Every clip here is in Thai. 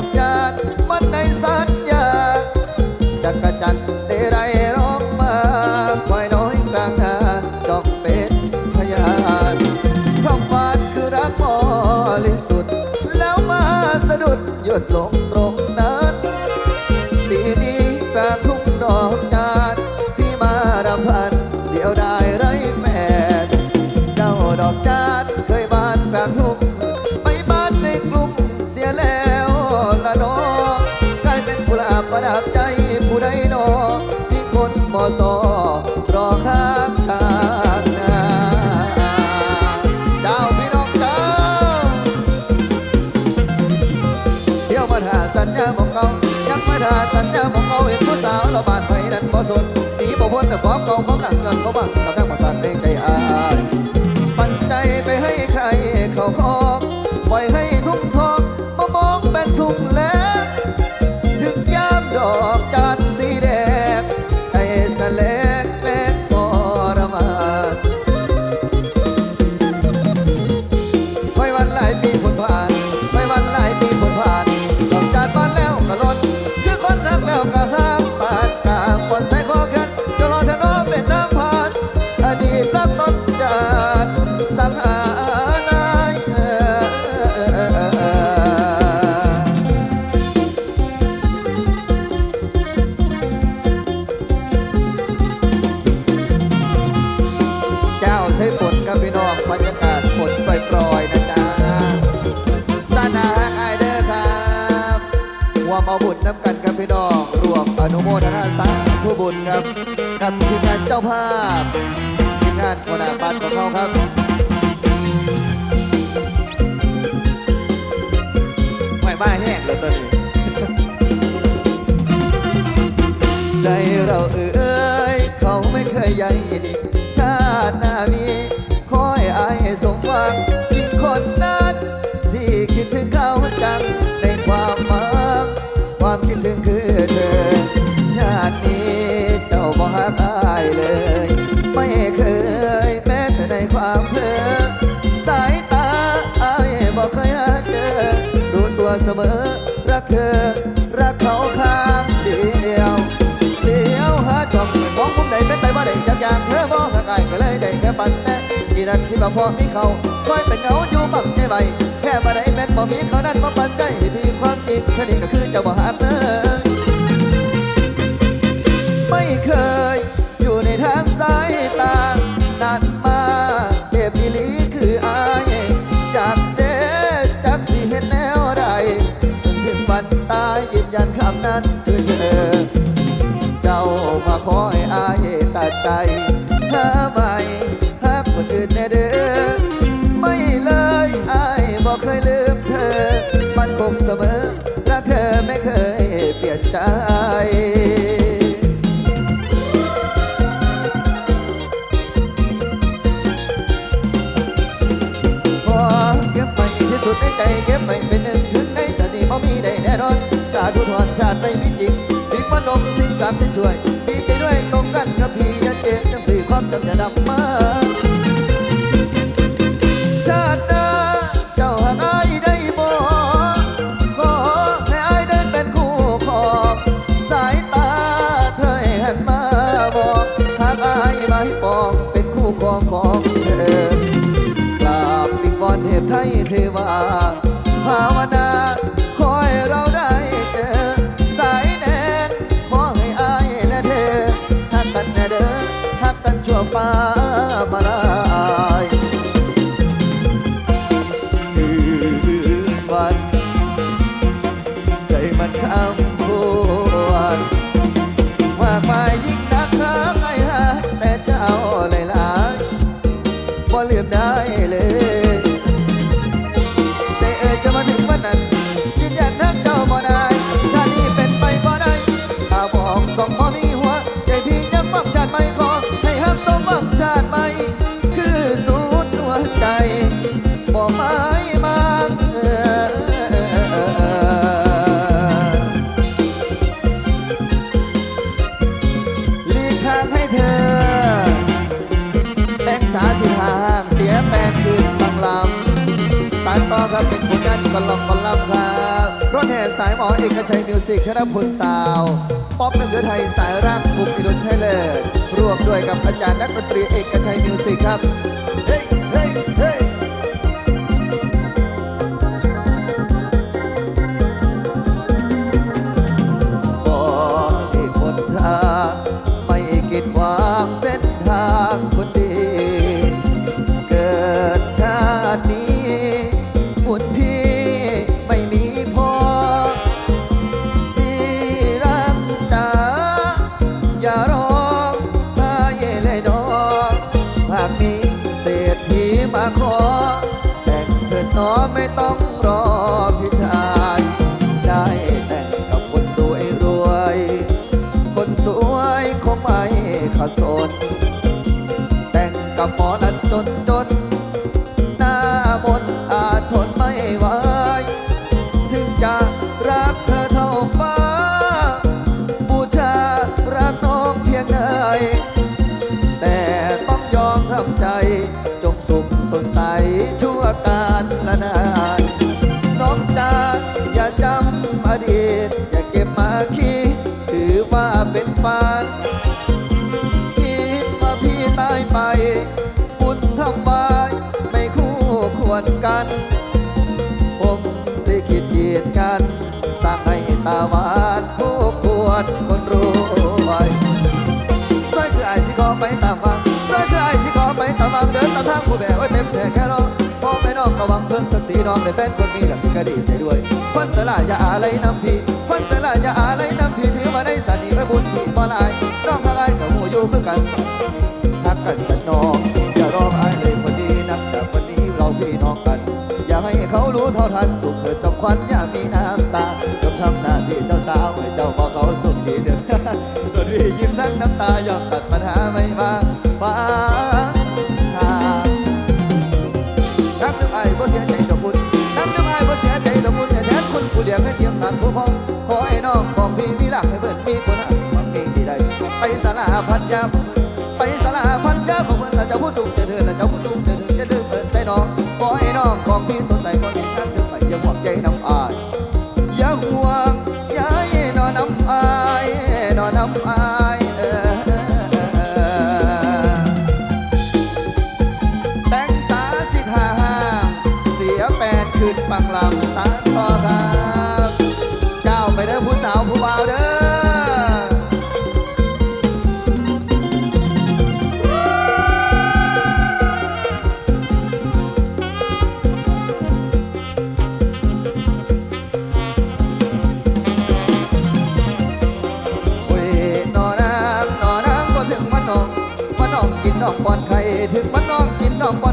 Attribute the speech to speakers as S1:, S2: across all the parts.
S1: อบญาติมันในสัญญาจักรจันทร์ได้ไร สอรอข้างทางนาเจ้าพี่น้องเจ้าเที่ยวมาทาสัญญาของเขายังมาทาสัญญาของเขาเห็นผู้สาวเราบานไปนั้นบ่สนหนีบ่พ้นแต่ความเก่าความหลังย้อนเขาบังกับนักมาสั่นในใจอาย ปันใจไปให้ใครเขาคอ เอาบุญน้ำกันกับพี่น้อง รวมอนุโมทนาสาธุบุญครับ กับทีมงานเจ้าภาพทีมงานคณะบัตรของเขาครับไม่มาแห้งเลยตอนนี้ใจเราเอ้ย เขาไม่เคยใยดีชาติหน้ามี ถึงคือเธอ ชาตินี้เจ้าบ่ฮักอายเลย ไม่เคยแม้แต่ในความเพลอสายตาอายบ่เคยหาเจอรู้ตัวเสมอ รักเธอ รักเขาข้างเดียวเลี้ยวหาช่องมองมุมใดเป็นไปว่าได้จากอย่างเธอบอกห่างไกลก็เลยได้แค่ฝันแต่ ที่นั่นที่มาพอมีเขาคอยเป็นเงาอยู่บังใจใบแค่มาได้แม้นบ่มีเขานั้นมาปันใจพี่ความจริงเท่านี้ก็คือเจะบ่หาเธอไม่เคยอยู่ในทางสายตานานมาเจ็บอีหลีคืออายจากเดชจากสิเห็นแนวใดจนถึงวันตายยืนยันคำนั้นคือเธอเจ้ามาคอยอายตัดใจ มเสมอรักเธอไม่เคยเปลี่ยนใจขอเก็บไปที่สุดในใจเก็บไปเป็นหนึ่งถึงในจะดีบ่มีได้แน่นอนสาธุทอนชาติไม่มีจริงพิกมนมสิ่งสามสิ่งช่วยดีใจด้วยตรงกันกับพี่อย่าเจ็บจังสื่อความจำอย่าดำมาางให้เธอ แต่งสาสิทางเสียแฟนคืนบางลำสายต่อครับเป็นผลงานกลองกลำครับรถแห่สายหมอเอกชัยมิวสิกคณะพลสาวป๊อปนักเรือไทยสายรักภูมิดนไทยเลอร์ร่วมด้วยกับอาจารย์นักดนตรีเอกชัยมิวสิกครับ เฮ้ยเฮ้ยเฮ้ย ไม่ต้องรอพี่ชาย ได้แต่งกับคนรวยรวย คนสวยคงไม่ขาดสน วรกัน ผมได้คิดเกียดกัน สร้างให้ตาหวานคู่ควรคนรวยสร้อยคือไอ้สิขอไปตามวังสร้อยคือไอ้สิขอไปตามวังเดินตามทางผู้แบกไว้เต็มแท่แค่รอพ่อแม่น้องก็หวังเพิ่มสักสีน้องได้แฟนคนมีหลักพี่ก็ดีใจด้วยคนสลาอย่าอะไรน้ำพี่คนสลาอย่าอะไรน้ำพี่ถือว่าได้สันนิไว้บุญพี่บ่ลายน้องทางไอ้กับหมูอยู่คือกันรักกันฉันน้อง รู้เท่าทันสุขเถิดจำควันอย่ามีน้ำตาจงทำหน้าที่เจ้าสาวให้เจ้าบอกเขาสุขทีเดียวส่วนพี่ยิ้มทั้งน้ำตายอมตัดปัญหาไม่มาฟ้าทางน้ำน้ำไอ้บ่เสียใจดอกคุณน้ำน้ำไอ้บ่เสียใจดอกคุณแทนคุณผู้เดียวให้เทียมทานผู้พ้องขอให้น้องของพี่มีหลักให้เบิดมีคนหักความเก่งที่ใดไปสาราพันยา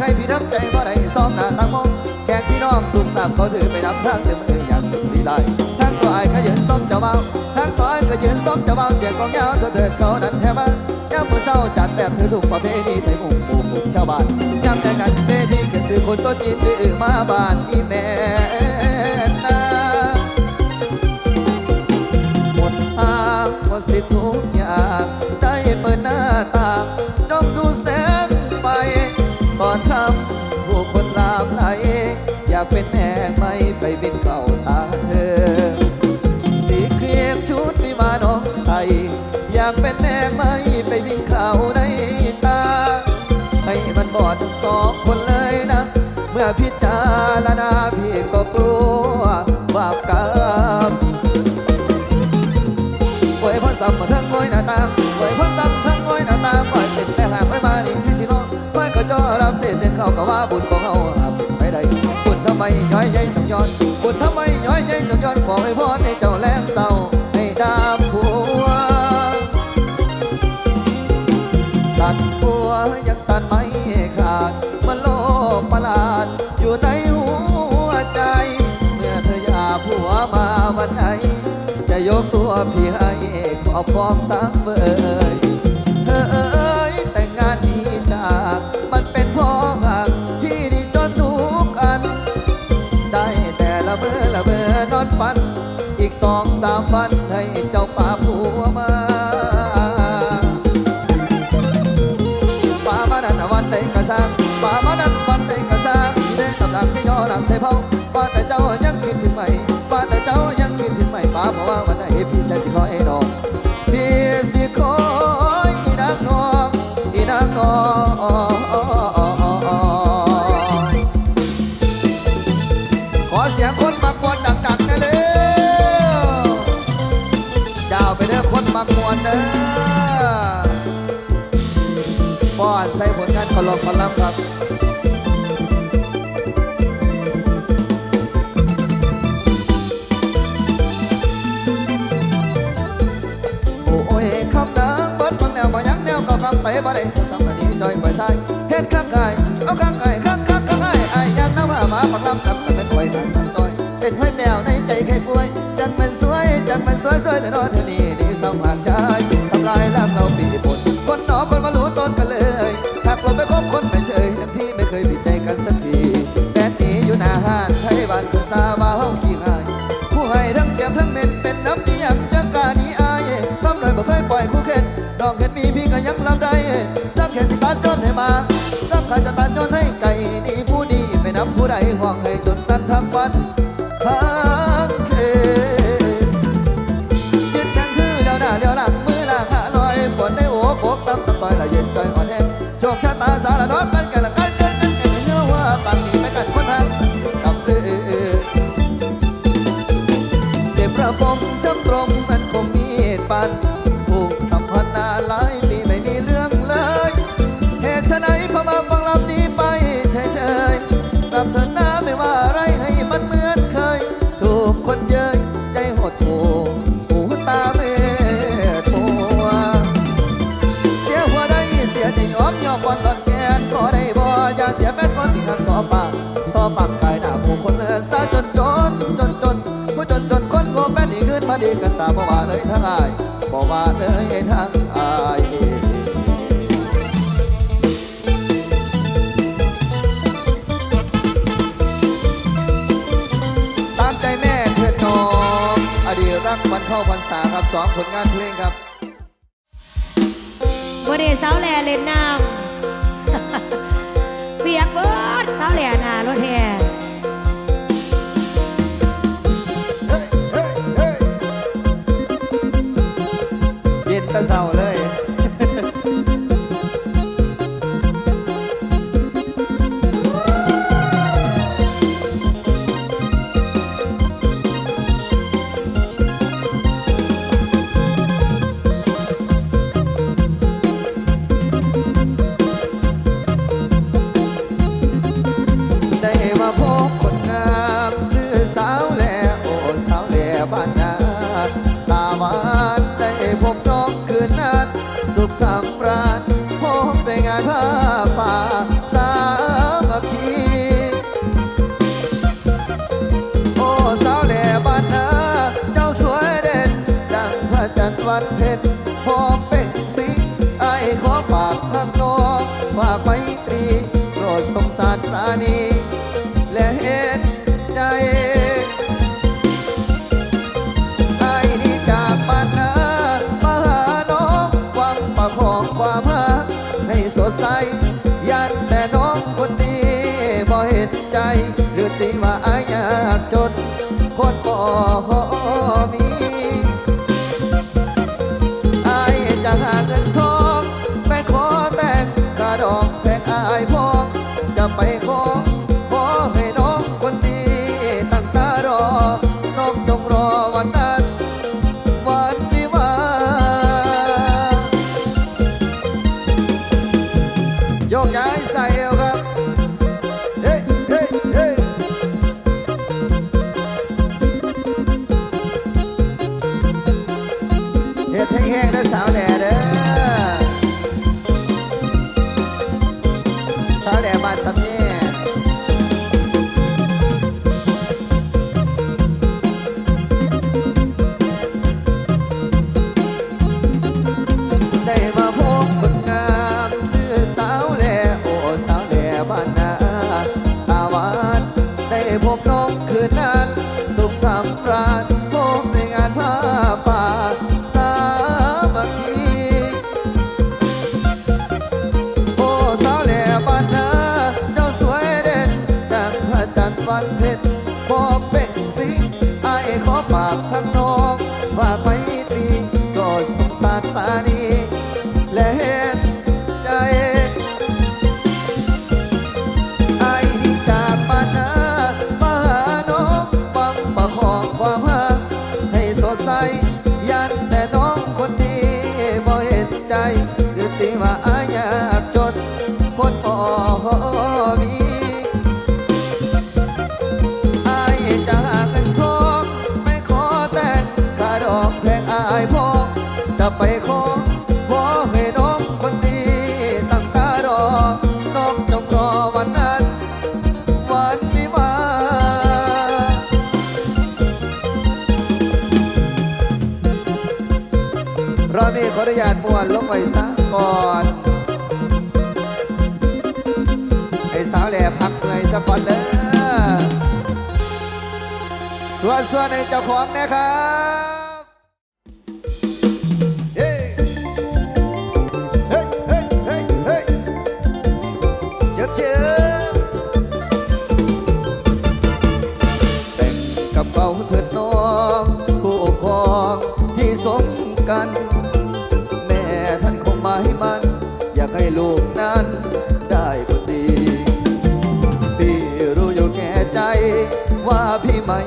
S1: ให้พี่น้ำใจบ่ได้ซ้อมหน้าตั้งมองแขกพี่น้องตุ้มตามเขาถือไปนับทางเต็มมืออย่างสุดดีไลทั้งตัวไอ้ขยันซ้อมเจ้าเบาทั้งตัวไอ้ก็ยืนซ้อมเจ้าเบาเสียงของยาวเถิดเขานั้นแท้มาย่ำมือเศร้าจัดแบบถือถูกประเพณีไปหมู่หมู่หมู่ชาวบ้านย่ำแต่กันเวทีเขียนสื่อคนตัวจีนดื้อมาบ้านอีแม่ เป็นแม่ไม่ไปบินเข้าตาเธอ สีครีมชุดวิมานน้องใส่ อยากเป็นแม่ไม่ไปวิ่งเข้าในตา ให้มันบอดทั้งสองคนเลยนะ เมื่อพิจารณาพี่ก็กลัวบาปกรรมป่วยพราะซ้ำมาทั้งงอยหน้าตางป่วยพราะซ้ำทั้งงอยหน้าตาปล่อยเป็นแต่หากไว้มานี่พี่สิโลป่วยก็จอรับเศษเดินเข้าก็ว่าบุญของเฮา พี่ให้ขอบครอมสามเบยเธอเอ้ยแต่งานนี้จากมันเป็นพ่อหักพี่ดีจนทุกอัน ได้แต่ละเบอละเบอนอนฝัน อีกสองสามวัน แนวก็คำไปบ่ได้สักคำอันนี้จอยปล่อยสายเฮ็ดข้างกายเอาข้างกายข้างข้างข้างให้อายอยากน้ำว่าหมาฟังลำกับกันเป็นหวยทางตั้งต้อยเป็นห้อยแมวในใจใครป่วยจังมันสวยจังมันสวยสวยแต่นอนเธอนี่นี่สองหางชายทำลายล้ำเราปีบนคนหนอคนมารู้ต้นกันเลยถ้าลมไปคบคนไม่เฉยทั้งที่ไม่เคยผิดใจกันสักทีแดนนี้อยู่หน้าห้านไทยบ้านคือซาว่าห้องกี่หายผู้ให้ทั้งเจ็บทั้งเม็ดเป็นน้ำที่ยังจังกานี้อายทำเลยบ่เคยปล่อยคู่เข็นดอกเห็นมีพี่ก็ยังลำ ได้ซ้ำแขนสิตาจนให้มาซ้ำขาจะตาจนให้ไก่ดีผู้ดีไม่นำผู้ใดห่วงให้จนสั้นทั้งวันทั้งคืน มาดีกระสาบว่าเลยทั้งอายบอกว่าเลยทั้งอายตามใจแม่เถิดน้องอดีรักวันเข้าพรรษาครับสองผลงานเพลงครับ
S2: บ
S1: เดสาวแลเลนน้ำ ความ บานตะเส่วนส่วนในเจ้าของนะครับเฮ้ยเฮ้ยเฮ้ยเฮ้ยเฮ้เจ็บเจ็บแต่งกับเป๋าเถิดน้องผู้ปครองที่สมกัน แม่ท่านคงหมายมัน อยากให้ลูกนั้นได้คนดี พี่รู้อยู่แก่ใจว่าพี่ไม่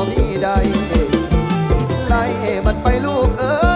S1: บ่มีใดไล่มันไปลูกเอ๋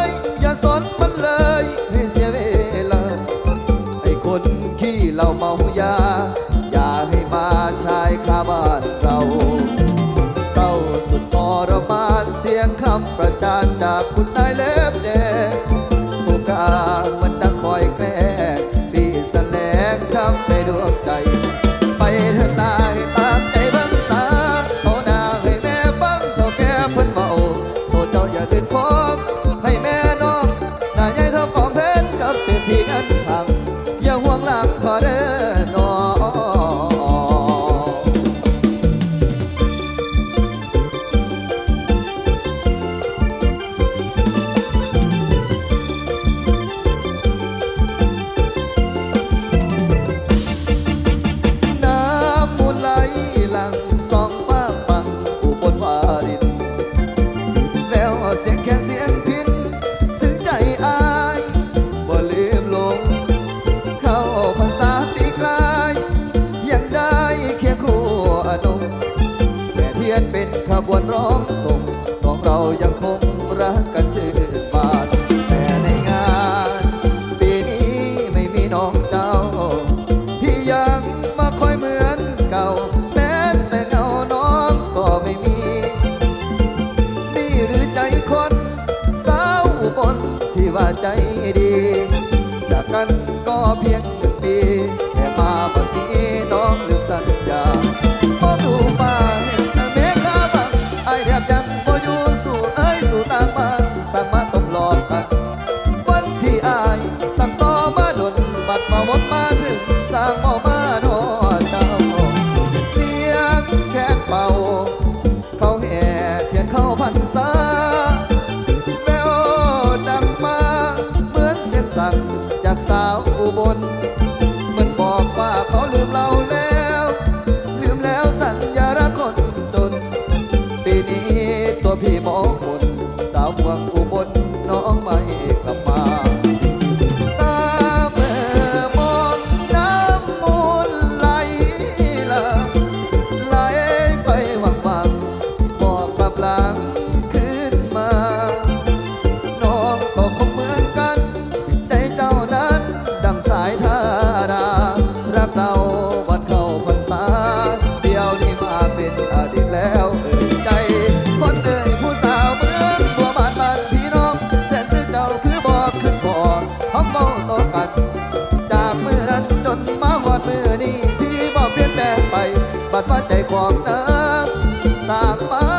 S1: อย่าตื่นโคมให้แม่ จากสาวอุบล มันบอกว่าเขาลืมเราแล้ว ดว่าใจของเด้อสามมา